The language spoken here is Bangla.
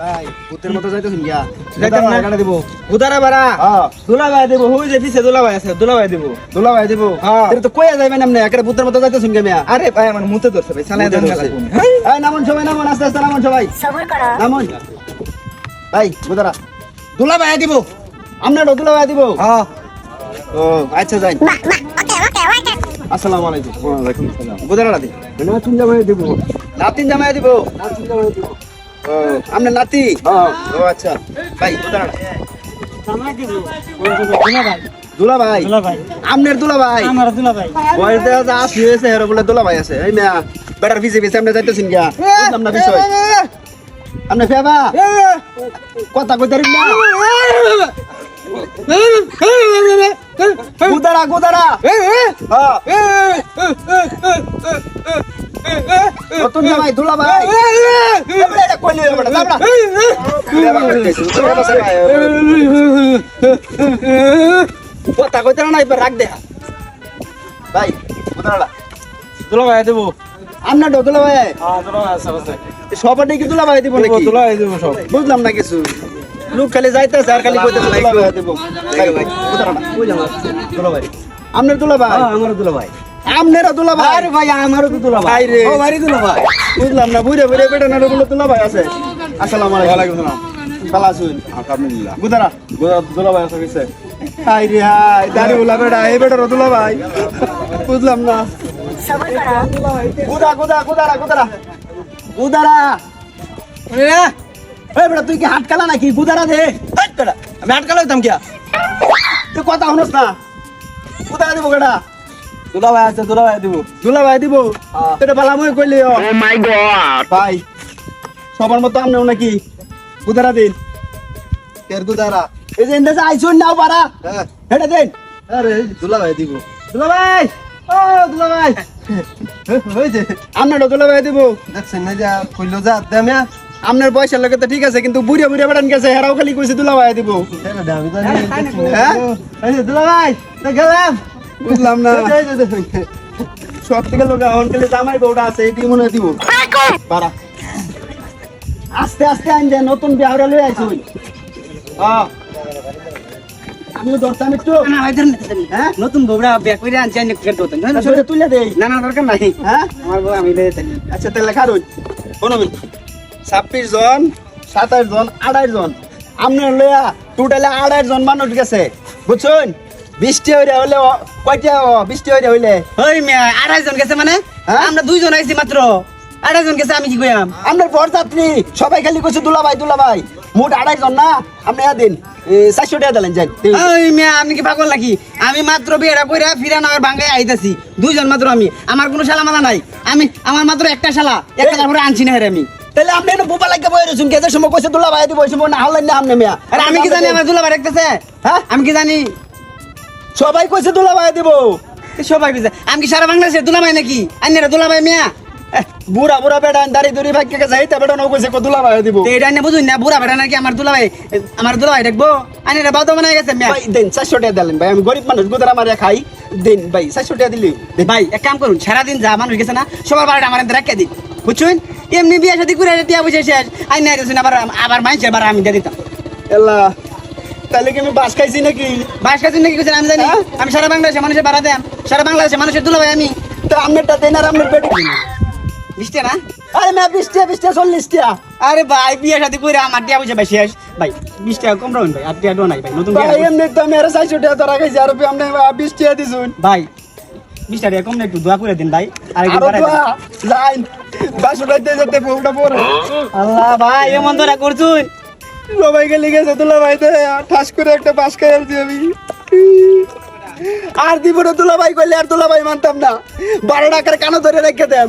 ভাই ভূতের মতো যাইতে গিয়া। যাইতাম না। দিব। উদারা বাড়া। হ্যাঁ। দুলা ভাই দেবো হুই যে পিছে দুলা ভাই আছে দুলা ভাই দেবো। দুলা ভাই দিব। হ্যাঁ। তুই তো কইয়া যাইবেন এমনি একেবারে ভূতের মতো যাইতে আরে ভাই আমার মুতে ধরছে ভাই সালাই দেন এই নামুন সবাই নামুন আস্তে আস্তে নামুন সবাই। সবর করো। নামুন। ভাই বুদারা দুলা ভাই দিব। আপনার দুলা ভাই দিব। হ্যাঁ। ও আচ্ছা যাই। মা মা ওকে ওকে ওকে। আসসালামু আলাইকুম। ওয়ালাইকুম সালাম বুদারা দি। নাচুন জামাই দিব নাতিন জামাই দিব। নাচুন জামাই দিব। আপনার নাতি হ্যাঁ ও আচ্ছা ভাই দুলা ভাই দুলা দুলা ভাই দুলা ভাই আমার দুলা ভাই বয়স দেখা যা আসি হয়েছে হেরো বলে দোলা ভাই আছে এই মেয়া বেটার পিছে পিছে আমরা যাইতেছেন গিয়া বুঝলাম না বিষয় আপনি ফেবা কথা কইতে পারেন না গুদারা গুদারা হ্যাঁ নতুন জামাই দুলা ভাই। কথা কইতে না এবার রাখ দে ভাই দুলা ভাই দেবো আপনার দুলা ভাই হ্যাঁ আছে কি দুলা ভাই দিব নাকি দুলা ভাই দেবো সব বুঝলাম না কিছু লোক খালি যাইতেছে আর খালি কইতেছে দুলা ভাই দিব ভাই ভাই আপনার দুলা ভাই আমার দুলা ভাই আপনারও দুলা ভাই। আরে ভাই আমারও তো দুলা ভাই। রে। ও ভাই দুলা ভাই। বুঝলাম না বুঝে বুঝে বেটা না বলে তুলা ভাই আছে। আসসালামু আলাইকুম। ওয়ালাইকুম ভালো আছেন আলহামদুলিল্লাহ। গুদারা। দুলা ভাই আছে হাই রে হাই দাড়ি উলা বেটা এই বেটা তুলা ভাই। বুঝলাম না। সবর করো গুদা গুদা গুদারা গুদারা। গুদারা। এই বেটা তুই কি হাত কালা নাকি? গুদারা দে। বেটা আমি আটকালো হইতাম কিয়া? তুই কথা শুনস না। গুদারা দিব কেডা দুলা ভাই আছে দুলা ভাই দিব। দুলা ভাই দিব? হ্যাঁ। এটা বালা মই কইলি ও মাই গড ভাই সবার মতো আমনেও নাকি গুদারা দিন। কের গুদারা? এই যে ইন্দাজে আইছুন নাও পারা হ্যাঁ। হেডা আরে দুলা ভাই দিব। দুলা ভাই ও দুলা ভাই হইছে আপনার দুলা ভাই দিব। দেখছেন না যা কইলো যা দেমিয়া আপনার পয়সার লোকে তো ঠিক আছে কিন্তু বুড়িয়া বুড়িয়া বেড়ান গেছে হেরাও খালি কইছে দুলা ভাই দিব। হ্যাঁ দুলা ভাই গেলাম বুঝলাম না। সব থেকে লোক খালি জামাই বউটা আছে এটি মনে দিব। পারা আস্তে আস্তে আইন যায় নতুন বিহারে লই আইছুন হ্যাঁ আমি ধরতাম একটু। না ভাই ধরেন হ্যাঁ? নতুন বউরা ব্যাক করে আনছি আনি তুলে না না দরকার নাই। হ্যাঁ? আমার বউ আমি থাকি। আচ্ছা তাহলে জন সাতাশ জন আড়াইশ জন। আপনার লইয়া টোটালে আড়াইশ জন মানুষ গেছে। বুঝছেন? বৃষ্টি হইলে হইলে কয়টা বৃষ্টি হইলে হইলে? ওই মেয়া আড়াই জন গেছে মানে? হ্যাঁ? আমরা দুইজন আইছি মাত্র। আড়াই জন গেছে আমি কি কইলাম আপনার বরযাত্রী সবাই খালি কইছে দুলা ভাই দুলা ভাই মোট আড়াইশ জন না? আপনি দিন চারশো টাকা দিলেন যান ওই মেয়া আপনি কি পাগল নাকি? আমি মাত্র বিয়েটা কইরা ফিরা নগর বাঙ্গায় আইতাছি। দুইজন মাত্র আমি। আমার কোনো শালা মালা নাই। আমি আমার মাত্র একটা শালা। একটা তারপরে আনছি না হেরে আমি। তাহলে আপনি এনে বোবা লাগে বই রয়েছেন কেদের সময় কইছে দুলা ভাই দিব সময় না হলেন না আপনি মিয়া। আরে আমি কি জানি আমার দুলাভাই দেখতেছে হ্যাঁ? আমি কি জানি? সবাই কইছে দুলা ভাই দিব সবাই বুঝে আমি কি সারা বাংলাদেশে দুলাভাই নাকি? আন্যরা দুলাভাই মিয়া? বুড়া বুড়া বেড়া দাড়ি দুড়ি ভাগ কে যাইতে বেড়া নৌ কইছে কো দুলা ভাই দিব। তো এটা নিয়ে বুঝুন না বুড়া বেটা নাকি আমার দুলাভাই আমার দুলাভাই দেখব? আন্যরা বাদ মনে গেছে মিয়া। ভাই দেন চারশো টাকা দিলেন ভাই আমি গরিব মানুষ গুদারা মারিয়া খাই। দেন ভাই চারশো টাকা দিলি। দেন। ভাই এক কাম করুন সারাদিন যা মানুষ গেছে না সবার বাড়িটা আমার রাখিয়ে দিন। বুঝছেন? এমনি বিয়ে সাথে করে টিয়া বুঝে শেষ। আই নাই দিয়েছেন আবার আবার মাইছে বার আমি দিয়ে দিতাম। এলা তাহলে কি আমি বাস খাইছি নাকি? বাইশ কাছে নাকি কিছু আমি জানি। হ্যাঁ? আমি সারা বাংলাদেশে মানুষের বাড়া দেন। সারা বাংলাদেশে মানুষের দুলাভাই আমি। তো আপনারটা দেন আর আপনার পেটে কি না? আরে না বিশ টাকা বিশ চল্লিশ টাকা আরে ভাই বিয়ে সাথে করে আমার টিয়া বুঝে ভাই শেষ ভাই বিশ টাকা কম রাখুন ভাই আর টিয়া নাই ভাই নতুন ভাই। এমনি তো আমি আর চারশো টাকা ধরা খাইছি আর আপনি বিশ টাকা দিছুন। ভাই বিশ টাকা কম না একটু দোয়া করে দিন ভাই আর। লাইন বাসো টাকা যেতে বউটা পরে আল্লাহ ভাই এমন ধরা করছুন সবাই লিখেছে তুলা ভাই তো ঠাস করে একটা পাশ করে আসছি আমি। আর দিব না তুলা ভাই করলে আর তুলা ভাই মানতাম না। বারো টাকার কানো ধরে রেখে দেন।